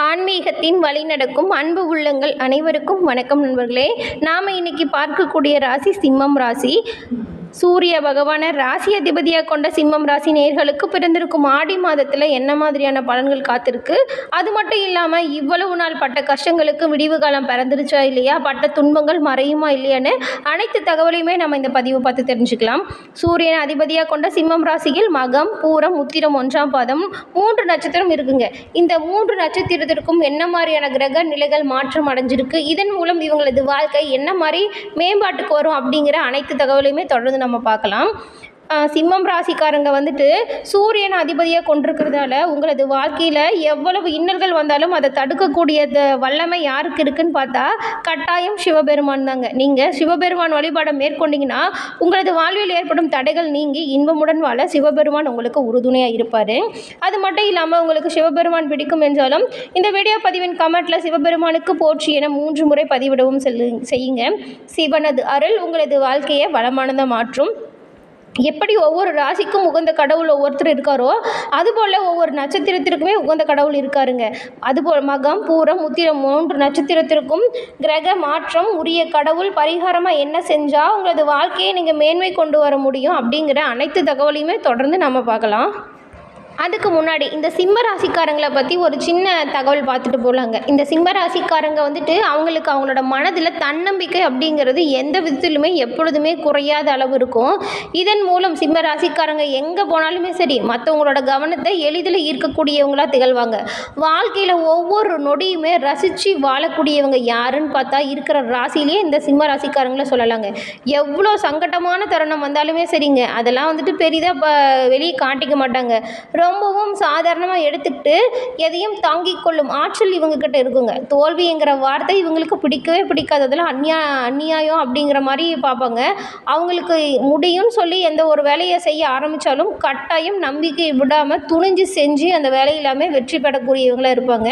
ஆன்மீகத்தின் வழிநடக்கும் அன்பு உள்ளங்கள் அனைவருக்கும் வணக்கம் நண்பர்களே. நாம் இன்னைக்கு பார்க்கக்கூடிய ராசி சிம்மம் ராசி. சூரிய பகவானை ராசி அதிபதியாக கொண்ட சிம்மம் ராசி நேர்களுக்கு பிறந்திருக்கும் ஆடி மாதத்தில் என்ன மாதிரியான பலன்கள் காத்திருக்கு? அது மட்டும் இல்லாமல் இவ்வளவு நாள் பட்ட கஷ்டங்களுக்கு விடிவு காலம் பிறந்துருச்சா இல்லையா? பட்ட துன்பங்கள் மறையுமா இல்லையான்னு அனைத்து தகவலையுமே நம்ம இந்த பதிவு பார்த்து தெரிஞ்சுக்கலாம். சூரியன் அதிபதியாக கொண்ட சிம்மம் ராசியில் மகம் பூரம் உத்திரம் ஒன்றாம் பாதம் மூன்று நட்சத்திரம் இருக்குங்க. இந்த மூன்று நட்சத்திரத்திற்கும் என்ன மாதிரியான கிரக நிலைகள் மாற்றம் அடைஞ்சிருக்கு? இதன் மூலம் இவங்களது வாழ்க்கை என்ன மாதிரி மேம்பாட்டுக்கு வரும் அப்படிங்கிற அனைத்து தகவலையுமே தொடர்ந்து நம்ம பார்க்கலாம். சிம்மம் ராசிக்காரங்க வந்துட்டு சூரியன் அதிபதியாக கொண்டிருக்கிறதால உங்களது வாழ்க்கையில் எவ்வளவு இன்னல்கள் வந்தாலும் அதை தடுக்கக்கூடிய வல்லமை யாருக்கு இருக்குன்னு பார்த்தா கட்டாயம் சிவபெருமான் தாங்க. நீங்கள் சிவபெருமான் வழிபாடை மேற்கொண்டீங்கன்னா உங்களது வாழ்வில் ஏற்படும் தடைகள் நீங்கி இன்பமுடன் வாழ சிவபெருமான் உங்களுக்கு உறுதுணையாக இருப்பார். அது மட்டும் இல்லாமல் உங்களுக்கு சிவபெருமான் பிடிக்கும் என்றாலும் இந்த வீடியோ பதிவின் கமெண்ட்டில் சிவபெருமானுக்கு போற்றி என மூன்று முறை பதிவிடவும் செல்லு செய்யுங்க. சிவனது அருள் உங்களது வாழ்க்கையை வளமானதாக மாற்றும். எப்படி ஒவ்வொரு ராசிக்கும் உகந்த கடவுள் ஒவ்வொருத்தர் இருக்காரோ அதுபோல் ஒவ்வொரு நட்சத்திரத்திற்குமே உகந்த கடவுள் இருக்காருங்க. அதுபோல் மகம் பூரம் உத்திரம் மூன்று நட்சத்திரத்திற்கும் கிரக மாற்றம் உரிய கடவுள் பரிகாரமாக என்ன செஞ்சால் உங்களது வாழ்க்கையை நீங்கள் மேன்மை கொண்டு வர முடியும் அப்படிங்கிற அனைத்து தகவலையுமே தொடர்ந்து நம்ம பார்க்கலாம். அதுக்கு முன்னாடி இந்த சிம்ம ராசிக்காரங்களை பற்றி ஒரு சின்ன தகவல் பார்த்துட்டு போகலாங்க இந்த சிம்ம ராசிக்காரங்க வந்துட்டு அவங்களுக்கு அவங்களோட மனதில் தன்னம்பிக்கை அப்படிங்கிறது எந்த விதத்திலுமே எப்பொழுதுமே குறையாத அளவு இருக்கும். இதன் மூலம் சிம்ம ராசிக்காரங்க எங்கே போனாலுமே சரி மற்றவங்களோட கவனத்தை எளிதில் ஈர்க்கக்கூடியவங்களாக திகழ்வாங்க. வாழ்க்கையில் ஒவ்வொரு நொடியுமே ரசித்து வாழக்கூடியவங்க யாருன்னு பார்த்தா இருக்கிற ராசிலேயே இந்த சிம்ம ராசிக்காரங்கள சொல்லலாங்க. எவ்வளோ சங்கடமான தருணம் வந்தாலுமே சரிங்க. அதெல்லாம் வந்துட்டு பெரிதாக வெளியே காட்டிக்க மாட்டாங்க. ரொம்பவும் சாதாரணமாக எடுத்துக்கிட்டு எதையும் தாங்கிக் கொள்ளும் ஆற்றல் இவங்கக்கிட்ட இருக்குங்க. தோல்விங்கிற வார்த்தை இவங்களுக்கு பிடிக்கவே பிடிக்காததெல்லாம் அந்நியா அந்நியாயம் அப்படிங்கிற மாதிரி பார்ப்பாங்க. அவங்களுக்கு முடியும்னு சொல்லி எந்த ஒரு வேலையை செய்ய ஆரம்பித்தாலும் கட்டாயம் நம்பிக்கை விடாமல் துணிஞ்சு செஞ்சு அந்த வேலையில்லாமல் வெற்றி பெறக்கூடியவங்களாக இருப்பாங்க.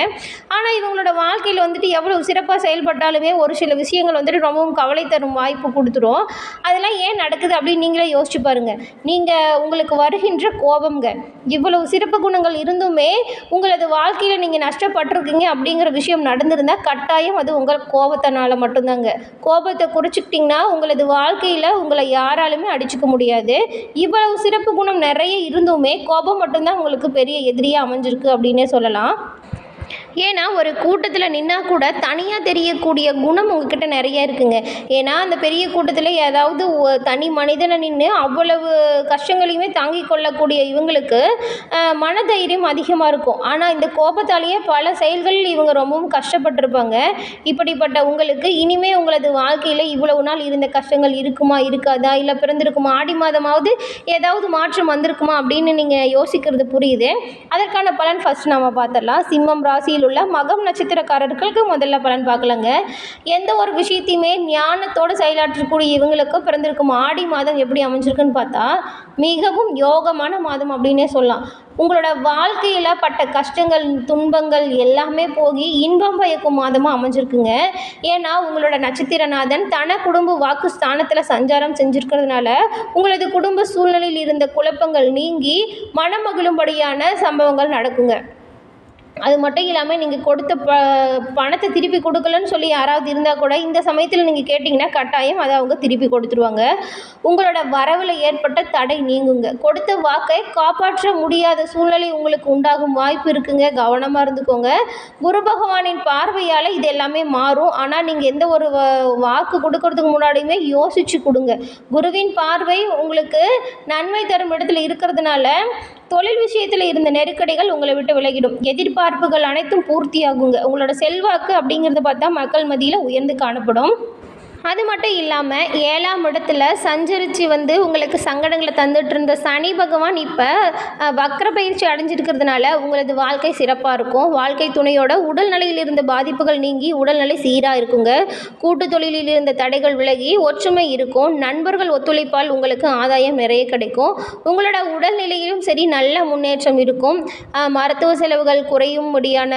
ஆனால் இவங்களோட வாழ்க்கையில் வந்துட்டு எவ்வளோ சிறப்பாக செயல்பட்டாலுமே ஒரு சில விஷயங்கள் வந்துட்டு ரொம்பவும் கவலை தரும் வாய்ப்பு கொடுத்துரும். அதெல்லாம் ஏன் நடக்குது அப்படின்னு நீங்களே யோசிச்சு பாருங்கள் நீங்கள் உங்களுக்கு வருகின்ற கோபம்ங்க இவ்வளவு சிறப்பு குணங்கள் இருந்துமே உங்களது வாழ்க்கையில் நீங்கள் நஷ்டப்பட்டிருக்கீங்க அப்படிங்கிற விஷயம் நடந்திருந்தால் கட்டாயம் அது உங்கள் கோபத்தினால மட்டும்தாங்க. கோபத்தை குறைச்சிக்கிட்டிங்கன்னா உங்களது வாழ்க்கையில் உங்களை யாராலுமே அடிச்சுக்க முடியாது. இவ்வளவு சிறப்பு குணம் நிறைய இருந்துமே கோபம் மட்டும்தான் உங்களுக்கு பெரிய எதிரியாக அமைஞ்சிருக்கு அப்படின்னே சொல்லலாம். ஏன்னா ஒரு கூட்டத்தில் நின்னா கூட தனியாக தெரியக்கூடிய குணம் உங்ககிட்ட நிறைய இருக்குங்க. ஏன்னா அந்த பெரிய கூட்டத்தில் ஏதாவது தனி மனிதனை நின்று அவ்வளவு கஷ்டங்களையுமே தாங்கி கொள்ளக்கூடிய இவங்களுக்கு மனதைரியம் அதிகமாக இருக்கும். ஆனால் இந்த கோபத்தாலேயே பல செயல்களில் இவங்க ரொம்பவும் கஷ்டப்பட்டிருப்பாங்க. இப்படிப்பட்ட உங்களுக்கு இனிமே உங்களது வாழ்க்கையில் இவ்வளவு நாள் இருந்த கஷ்டங்கள் இருக்குமா இருக்காதா? இல்லை பிறந்திருக்குமா? ஆடி மாதமாவது ஏதாவது மாற்றம் வந்திருக்குமா? அப்படின்னு நீங்கள் யோசிக்கிறது புரியுது. அதற்கான பலன் ஃபஸ்ட் நாம் பார்த்துடலாம். சிம்மம் ராசியில் உள்ள மகம் நட்சத்திரக்காரர்களுக்கு முதல்ல பலன் பார்க்கலாங்க. எந்த ஒரு விஷயத்தையுமே ஞானத்தோடு செயலாற்றக்கூடிய இவங்களுக்கு பிறந்திருக்கும் ஆடி மாதம் எப்படி அமைஞ்சிருக்குன்னு பார்த்தா மிகவும் யோகமான மாதம் அப்படின்னே சொல்லலாம். உங்களோட வாழ்க்கையில் பட்ட கஷ்டங்கள் துன்பங்கள் எல்லாமே போகி இன்பம் பயக்கும் மாதமாக அமைஞ்சிருக்குங்க. ஏன்னா உங்களோட நட்சத்திரநாதன் தன குடும்ப வாக்கு ஸ்தானத்தில் சஞ்சாரம் செஞ்சுருக்கிறதுனால உங்களது குடும்ப சூழ்நிலையில் இருந்த குழப்பங்கள் நீங்கி மனமகிழும்படியான சம்பவங்கள் நடக்குங்க. அது மட்டும் இல்லாமல் நீங்கள் கொடுத்த ப பணத்தை திருப்பி கொடுக்கலன்னு சொல்லி யாராவது இருந்தால் கூட இந்த சமயத்தில் நீங்கள் கேட்டிங்கன்னா கட்டாயம் அதை அவங்க திருப்பி கொடுத்துருவாங்க. உங்களோட வரவில் ஏற்பட்ட தடை நீங்குங்க. கொடுத்த வாக்கை காப்பாற்ற முடியாத சூழ்நிலை உங்களுக்கு உண்டாகும் வாய்ப்பு இருக்குங்க. கவனமாக இருந்துக்கோங்க. குரு பகவானின் பார்வையால் இது எல்லாமே மாறும். ஆனால் நீங்கள் எந்த ஒரு வாக்கு கொடுக்கறதுக்கு முன்னாடியுமே யோசிச்சு கொடுங்க. குருவின் பார்வை உங்களுக்கு நன்மை தரும் இடத்துல இருக்கிறதுனால தொழில் விஷயத்தில் இருந்த நெருக்கடிகள் உங்களை விட்டு விலகிடும். எதிர்பார்ப்புகள் அனைத்தும் பூர்த்தியாகுங்க. உங்களோட செல்வாக்கு அப்படிங்கிறத பார்த்தா மக்கள் மத்தியில் உயர்ந்து காணப்படும். அது மட்டும் இல்லாமல் ஏழாம் இடத்துல சஞ்சரித்து வந்து உங்களுக்கு சங்கடங்களை தந்துட்டு இருந்த சனி பகவான் இப்போ வக்ர பயிற்சி அடைஞ்சிருக்கிறதுனால உங்களது வாழ்க்கை சிறப்பாக இருக்கும். வாழ்க்கை துணையோட உடல்நிலையில் இருந்த பாதிப்புகள் நீங்கி உடல்நிலை சீராக இருக்குங்க. கூட்டு தொழிலில் இருந்த தடைகள் விலகி ஒற்றுமை இருக்கும். நண்பர்கள் ஒத்துழைப்பால் உங்களுக்கு ஆதாயம் நிறைய கிடைக்கும். உங்களோட உடல்நிலையிலும் சரி நல்ல முன்னேற்றம் இருக்கும். மருத்துவ செலவுகள் குறையும் முடியான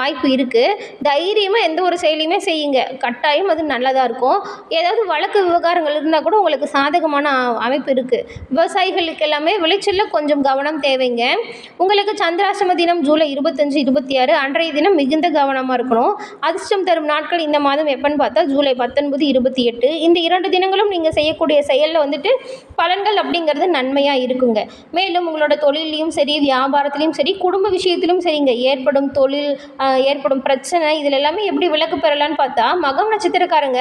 வாய்ப்பு இருக்குது தைரியமாக எந்த ஒரு செயலையுமே செய்யுங்க. கட்டாயம் அது நல்லதாக இருக்கும். இருக்கும் ஏதாவது வழக்கு விவகாரங்கள் இருந்தால் கூட உங்களுக்கு சாதகமான அமைப்பு இருக்குது விவசாயிகளுக்கு எல்லாமே விளைச்சலில் கொஞ்சம் கவனம் தேவைங்க. உங்களுக்கு சந்திராசிரம தினம் ஜூலை இருபத்தஞ்சு இருபத்தி ஆறு அன்றைய தினம் மிகுந்த கவனமாக இருக்கணும். அதிர்ஷ்டம் தரும் நாட்கள் இந்த மாதம் எப்போன்னு பார்த்தா ஜூலை பத்தொன்பது இருபத்தி எட்டு இந்த இரண்டு தினங்களும் நீங்கள் செய்யக்கூடிய செயலில் வந்துட்டு பலன்கள் அப்படிங்கிறது நன்மையாக இருக்குங்க. மேலும் உங்களோட தொழிலையும் சரி வியாபாரத்துலேயும் சரி குடும்ப விஷயத்திலும் சரிங்க. ஏற்படும் தொழில் ஏற்படும் பிரச்சனை இதில் எல்லாமே எப்படி விலக்கு பெறலான்னு பார்த்தா மகம் நட்சத்திரக்காரங்க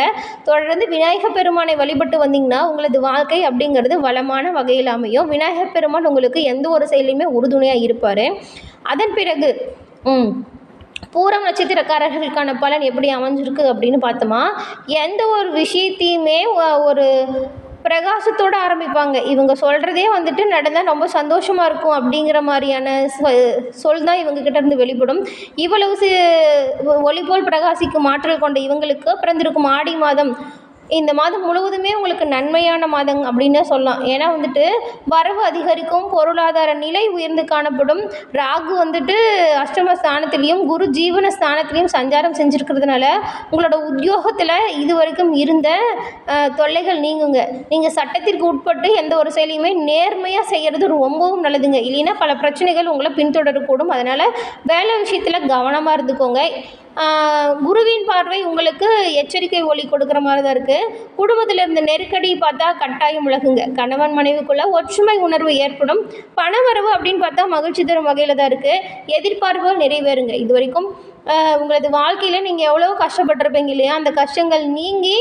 தொடர்ந்து விநாயகர் பெருமானை வழிபட்டு வந்தீங்கன்னா உங்களது வாழ்க்கை அப்படிங்கிறது வளமான வகையில் அமையும். விநாயகர் பெருமான் உங்களுக்கு எந்த ஒரு செயலையுமே உறுதுணையாக இருப்பார். அதன் பிறகு ம் பூரம் நட்சத்திரக்காரர்களுக்கான பலன் எப்படி அமைஞ்சிருக்கு அப்படின்னு பார்த்தோமா? எந்த ஒரு விஷயத்தையுமே ஒரு பிரகாசத்தோடு ஆரம்பிப்பாங்க. இவங்க சொல்கிறதே வந்துட்டு நடந்தால் ரொம்ப சந்தோஷமாக இருக்கும் அப்படிங்கிற மாதிரியான சொ- சொல் தான் இவங்ககிட்ட இருந்து வெளிப்படும். இவ்வளவு ஒளி போல் பிரகாசிக்கும் ஆற்றல் கொண்ட இவங்களுக்கு பிறந்திருக்கும் ஆடி மாதம் இந்த மாதம் முழுவதுமே உங்களுக்கு நன்மையான மாதம் அப்படின்னு சொல்லலாம். ஏன்னா வந்துட்டு வரவு அதிகரிக்கும் பொருளாதார நிலை உயர்ந்து காணப்படும். ராகு வந்துட்டு அஷ்டம ஸ்தானத்திலையும் குரு ஜீவன ஸ்தானத்திலையும் சஞ்சாரம் செஞ்சுருக்கிறதுனால உங்களோட உத்தியோகத்தில் இது வரைக்கும் இருந்த தொல்லைகள் நீங்குங்க. நீங்கள் சட்டத்திற்கு உட்பட்டு எந்த ஒரு செயலையுமே நேர்மையாக செய்கிறது ரொம்பவும் நல்லதுங்க. இல்லைன்னா பல பிரச்சனைகள் உங்களை பின்தொடரக்கூடும். அதனால் வேலை விஷயத்தில் கவனமாக இருந்துக்கோங்க. குருவின் பார்வை உங்களுக்கு எச்சரிக்கை ஒளி கொடுக்குற மாதிரி தான் இருக்குது குடும்பத்தில் இருந்த நெருக்கடி பார்த்தா கட்டாயம் விலகுங்க. கணவன் மனைவிக்குள்ள ஒற்றுமை உணர்வு ஏற்படும். பணவரவு அப்படின்னு பார்த்தா மகிழ்ச்சி தரும் வகையில் தான் இருக்குது எதிர்பார்ப்புகள் நிறைவேறுங்க. இது வரைக்கும் உங்களது வாழ்க்கையில் நீங்கள் எவ்வளோ கஷ்டப்பட்டிருப்பீங்க இல்லையா? அந்த கஷ்டங்கள் நீங்கி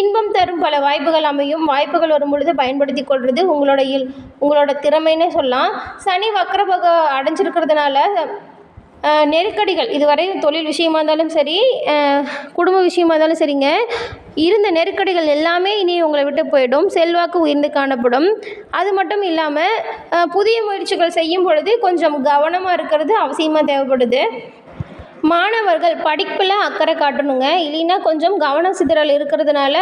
இன்பம் தரும் பல வாய்ப்புகள் அமையும். வாய்ப்புகள் வரும் பொழுது பயன்படுத்தி கொள்வது உங்களோட இல் உங்களோட திறமைன்னு சொல்லலாம். சனி வக்ரபக அடைஞ்சிருக்கிறதுனால நெருக்கடிகள். இதுவரை தொழில் விஷயமா இருந்தாலும் சரி குடும்ப விஷயமா இருந்தாலும் சரிங்க. இருந்த நெருக்கடிகள் எல்லாமே இனி உங்களை விட்டு போயிடும். செல்வாக்கு உயர்ந்து காணப்படும். அது மட்டும் இல்லாமல் புதிய முயற்சிகள் செய்யும் பொழுது கொஞ்சம் கவனமாக இருக்கிறது அவசியமாக தேவைப்படுது. மாணவர்கள் படிப்பில் அக்கறை காட்டணுங்க. இல்லைன்னா கொஞ்சம் கவன சிதறல் இருக்கிறதுனால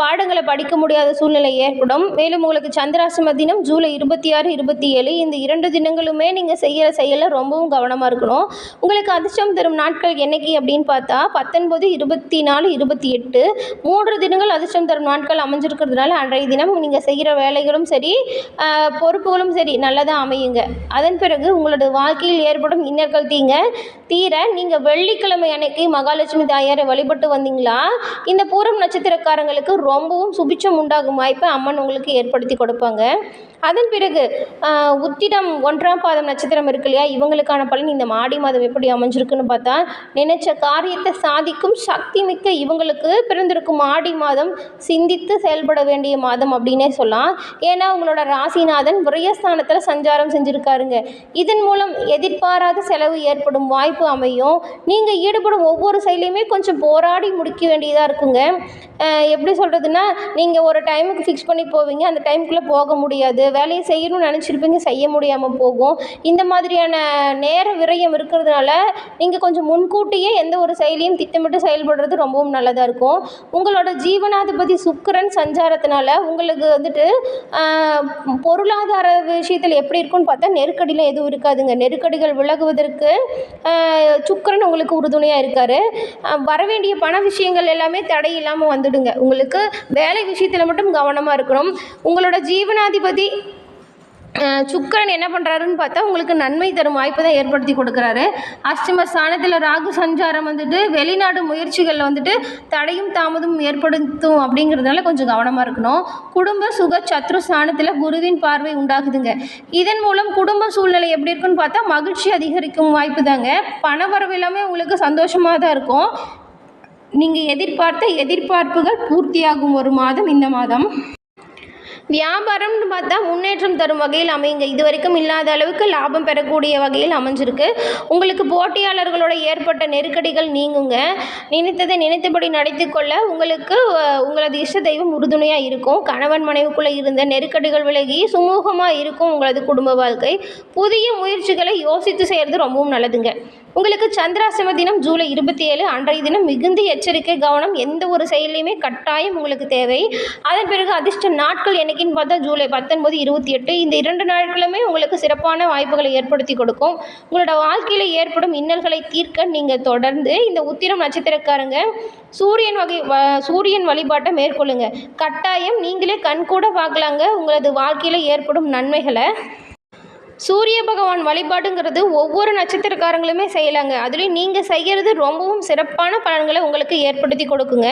பாடங்களை படிக்க முடியாத சூழ்நிலை ஏற்படும். மேலும் உங்களுக்கு சந்திராசிரம தினம் ஜூலை இருபத்தி ஆறு இருபத்தி ஏழு இந்த இரண்டு தினங்களுமே நீங்கள் செய்கிற செயலில் ரொம்பவும் கவனமாக இருக்கணும். உங்களுக்கு அதிர்ஷ்டம் தரும் நாட்கள் என்னைக்கு அப்படின்னு பார்த்தா பத்தொன்பது இருபத்தி நாலு இருபத்தி எட்டு. மூன்று தினங்கள் அதிர்ஷ்டம் தரும் நாட்கள் அமைஞ்சிருக்கிறதுனால அன்றைய தினம் நீங்கள் செய்கிற வேலைகளும் சரி பொறுப்புகளும் சரி நல்லதாக அமையுங்க. அதன் பிறகு உங்களோட வாழ்க்கையில் ஏற்படும் இன்னல்கள் தீங்க தீர நீங்கள் வெள்ளிக்கிழமை அன்னைக்கு மகாலட்சுமி தாயாரை வழிபட்டு வந்தீங்களா? இந்த பூரம் நட்சத்திரக்காரங்களுக்கு ரொம்பவும் சுபிச்சம் உண்டாகும் வாய்ப்பை அம்மன் உங்களுக்கு ஏற்படுத்தி கொடுப்பாங்க. அதன் பிறகு உத்திடம் உத்திரம் ஒன்றாம் பாதம் நட்சத்திரம் இருக்கு இல்லையா? இவங்களுக்கான பலன் இந்த மாடி மாதம் எப்படி அமைஞ்சிருக்குன்னு பார்த்தா நினைச்ச காரியத்தை சாதிக்கும் சக்தி மிக்க இவங்களுக்கு பிறந்திருக்கும் ஆடி மாதம் சிந்தித்து செயல்பட வேண்டிய மாதம் அப்படின்னே சொல்லலாம். ஏன்னா உங்களோட ராசிநாதன் விரயஸ்தானத்தில் சஞ்சாரம் செஞ்சுருக்காருங்க. இதன் மூலம் எதிர்பாராத செலவு ஏற்படும் வாய்ப்பு அமையும். நீங்கள் ஈடுபடும் ஒவ்வொரு செயலையுமே கொஞ்சம் போராடி முடிக்க வேண்டியதாக இருக்குங்க. எப்படி சொல்கிறதுனா நீங்கள் ஒரு டைமுக்கு ஃபிக்ஸ் பண்ணி போவீங்க. அந்த டைமுக்குள்ளே போக முடியாது. வேலையை செய்யணும்னு நினச்சிருப்பீங்க செய்ய முடியாமல் போகும். இந்த மாதிரியான நேர விரயம் இருக்கிறதுனால நீங்கள் கொஞ்சம் முன்கூட்டியே எந்த ஒரு செயலையும் திட்டமிட்டு செயல்படுறது ரொம்பவும் நல்லதாக இருக்கும். உங்களோட ஜீவனாதிபதி சுக்கரன் சஞ்சாரத்தினால உங்களுக்கு வந்துட்டு பொருளாதார விஷயத்தில் எப்படி இருக்கும்னு பார்த்தா நெருக்கடியில் எதுவும் இருக்காதுங்க. நெருக்கடிகள் விலகுவதற்கு சுக்கரன் உங்களுக்கு உறுதுணையாக இருக்கார். வரவேண்டிய பண விஷயங்கள் எல்லாமே தடை இல்லாமல் வந்துடுங்க. உங்களுக்கு வேலை விஷயத்தில் மட்டும் கவனமாக இருக்கணும். உங்களோட ஜீவனாதிபதி சுக்கரன் என்ன பண்ணுறாருன்னு பார்த்தா உங்களுக்கு நன்மை தரும் வாய்ப்பு தான் ஏற்படுத்தி கொடுக்குறாரு. அஷ்டம ஸ்தானத்தில் ராகு சஞ்சாரம் வந்துட்டு வெளிநாடு முயற்சிகளில் வந்துட்டு தடையும் தாமதம் ஏற்படுத்தும் அப்படிங்கிறதுனால கொஞ்சம் கவனமாக இருக்கணும். குடும்ப சுக சத்ரு ஸ்தானத்தில் குருவின் பார்வை உண்டாகுதுங்க. இதன் மூலம் குடும்ப சூழ்நிலை எப்படி இருக்குன்னு பார்த்தா மகிழ்ச்சி அதிகரிக்கும் வாய்ப்பு தாங்க. பண வரவு எல்லாமே உங்களுக்கு சந்தோஷமாக தான் இருக்கும். நீங்கள் எதிர்பார்த்த எதிர்பார்ப்புகள் பூர்த்தியாகும் ஒரு மாதம் இந்த மாதம். வியாபாரம்னு பார்த்தா முன்னேற்றம் தரும் வகையில் அமையுங்க. இது வரைக்கும் இல்லாத அளவுக்கு லாபம் பெறக்கூடிய வகையில் அமைஞ்சிருக்கு. உங்களுக்கு போட்டியாளர்களோட ஏற்பட்ட நெருக்கடிகள் நீங்குங்க. நினைத்ததை நினைத்தபடி நடத்தி கொள்ள உங்களுக்கு உங்களது இஷ்ட தெய்வம் உறுதுணையாக இருக்கும். கணவன் மனைவிக்குள்ளே இருந்த நெருக்கடிகள் விலகி சுமூகமாக இருக்கும் உங்களது குடும்ப வாழ்க்கை. புதிய முயற்சிகளை யோசித்து செய்கிறது ரொம்பவும் நல்லதுங்க. உங்களுக்கு சந்திராசிரம தினம் ஜூலை இருபத்தி ஏழு அன்றைய தினம் மிகுந்த எச்சரிக்கை கவனம் எந்த ஒரு செயலையுமே கட்டாயம் உங்களுக்கு தேவை. அதன் பிறகு அதிர்ஷ்ட நாட்கள் என்னைக்குன்னு பார்த்தா ஜூலை பத்தொன்பது இருபத்தி எட்டு. இந்த இரண்டு நாட்களுமே உங்களுக்கு சிறப்பான வாய்ப்புகளை ஏற்படுத்தி கொடுக்கும். உங்களோட வாழ்க்கையில் ஏற்படும் இன்னல்களை தீர்க்க நீங்கள் தொடர்ந்து இந்த உத்திரம் நட்சத்திரக்காரங்க சூரியன் வகை வ- சூரியன் வழிபாட்டை மேற்கொள்ளுங்க. கட்டாயம் நீங்களே கண்கூட பார்க்கலாங்க. உங்களது வாழ்க்கையில் ஏற்படும் நன்மைகளை. சூரிய பகவான் வழிபாடுங்கிறது ஒவ்வொரு நட்சத்திரக்காரங்களுமே செய்யலாங்க. அதுலேயும் நீங்கள் செய்கிறது ரொம்பவும் சிறப்பான பலன்களை உங்களுக்கு ஏற்படுத்தி கொடுக்குங்க.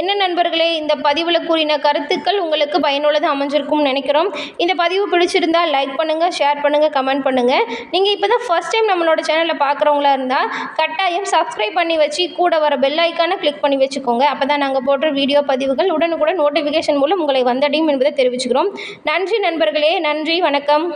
என்ன நண்பர்களே இந்த பதிவில் கூறின கருத்துக்கள் உங்களுக்கு பயனுள்ளதாக அமைஞ்சிருக்கும்னு நினைக்கிறோம். இந்த பதிவு பிடிச்சிருந்தால் லைக் பண்ணுங்கள் ஷேர் பண்ணுங்கள் கமெண்ட் பண்ணுங்கள் நீங்கள் இப்போ தான் ஃபஸ்ட் டைம் நம்மளோட சேனலில் பார்க்குறவங்களா இருந்தால் கட்டாயம் சப்ஸ்கிரைப் பண்ணி வச்சு கூட வர பெல் ஐக்கானை கிளிக் பண்ணி வச்சுக்கோங்க. அப்போ தான் நாங்கள் போடுற வீடியோ பதிவுகள் உடனுக்குடன் நோட்டிஃபிகேஷன் மூலம் உங்களை வந்தடையும் என்பதை தெரிவிச்சுக்கிறோம். நன்றி நண்பர்களே நன்றி வணக்கம்.